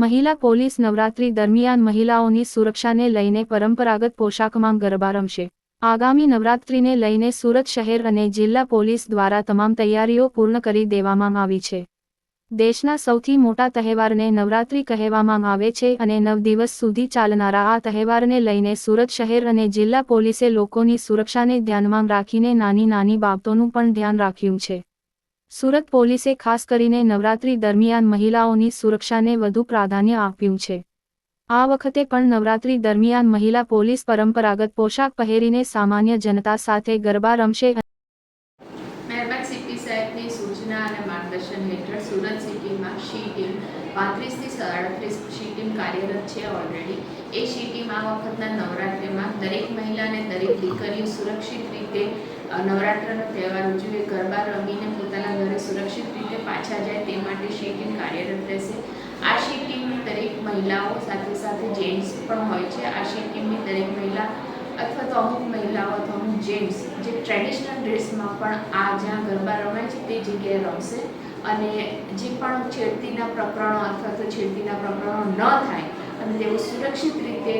મહિલા પોલીસ નવરાત્રી દરમિયાન મહિલાઓની સુરક્ષાને લઈને પરંપરાગત પોશાકમાં ગરબા રમશે. આગામી નવરાત્રીને લઈને સુરત શહેર અને જિલ્લા પોલીસ દ્વારા તમામ તૈયારીઓ પૂર્ણ કરી દેવામાં આવી છે. દેશના સૌથી મોટા તહેવારને નવરાત્રી કહેવામાં આવે છે અને નવ દિવસ સુધી ચાલનારા આ તહેવારને લઈને સુરત શહેર અને જિલ્લા પોલીસે લોકોની સુરક્ષાને ધ્યાનમાં રાખીને નાની નાની બાબતોનું પણ ધ્યાન રાખ્યું છે. સુરત પોલીસે ખાસ કરીને નવરાત્રી દરમિયાન મહિલાઓની સુરક્ષાને વધુ પ્રાધાન્ય આપ્યું છે. આ વખતે પણ નવરાત્રી દરમિયાન મહિલા પોલીસ પરંપરાગત પોશાક પહેરીને સામાન્ય જનતા સાથે ગરબા રમશે મહેરબાન સીપી સાહેબની સૂચના અને માર્ગદર્શન હેઠળ સુરત સિટીમાં શી ટીમ પાંત્રીસથી સાડત્રીસ શી ટીમ કાર્યરત છે ઓલરેડી એ શી ટીમ આ વખતના નવરાત્રિમાં દરેક મહિલા અને દરેક દીકરીઓ સુરક્ષિત રીતે નવરાત્રનો તહેવાર ઉજવે ગરબા રમીને પોતાના ઘરે સુરક્ષિત રીતે પાછા જાય તે માટે શી કાર્યરત રહેશે. આ શી ટીમની દરેક મહિલાઓ સાથે સાથે જેન્ટ્સ પણ હોય છે. આ શી ટીમની દરેક મહિલા અથવા તો અમુક મહિલાઓ અથવા અમુક જેન્ટ્સ જે ટ્રેડિશનલ ડ્રેસમાં પણ આ જ્યાં ગરબા રમાય છે તે જગ્યાએ રમશે. અને જે પણ છેડતીના પ્રકરણો અથવા તો છેડતીના પ્રકરણો ન થાય અને તેઓ સુરક્ષિત રીતે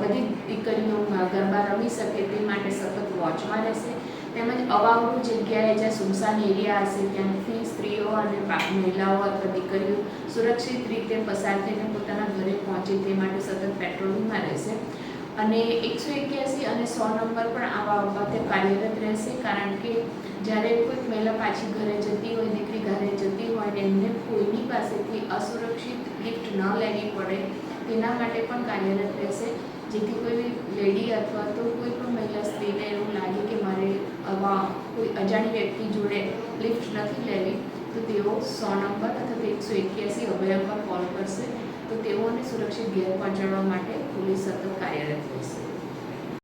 બધી દીકરીઓ ગરબા રમી શકે તે માટે સતત વોચમાં રહેશે. તેમજ અવાવરૂ જગ્યાએ જ્યાં સુમસાન એરિયા હશે, ત્યાંથી સ્ત્રીઓ અને મહિલાઓ અથવા દીકરીઓ સુરક્ષિત રીતે પસાર થઈને પોતાના ઘરે પહોંચે તે માટે સતત પેટ્રોલિંગમાં રહેશે. અને એકસો એક્યાસી અને સો નંબર પણ આવા બાબતે કાર્યરત રહેશે, કારણ કે જ્યારે કોઈક મહિલા પાછી ઘરે જતી હોય, દીકરી ઘરે જતી હોય ને એમને કોઈની પાસેથી અસુરક્ષિત ગિફ્ટ ન લેવી પડે, તેના માટે પણ કાર્યરત રહેશે. જેથી કોઈ લેડી અથવા તો કોઈ પણ મહિલા સ્ત્રીને એવું લાગે કે મારે કોઈ અજાણી વ્યક્તિ જોડે લિફ્ટ નથી લેવી, તો તેઓ સો નંબર અથવા તો એકસો એક્યાસી અભયમ પર કોલ કરશે. તો તેઓને સુરક્ષિત ઘેર પહોંચાડવા માટે પોલીસ સતત કાર્યરત રહેશે.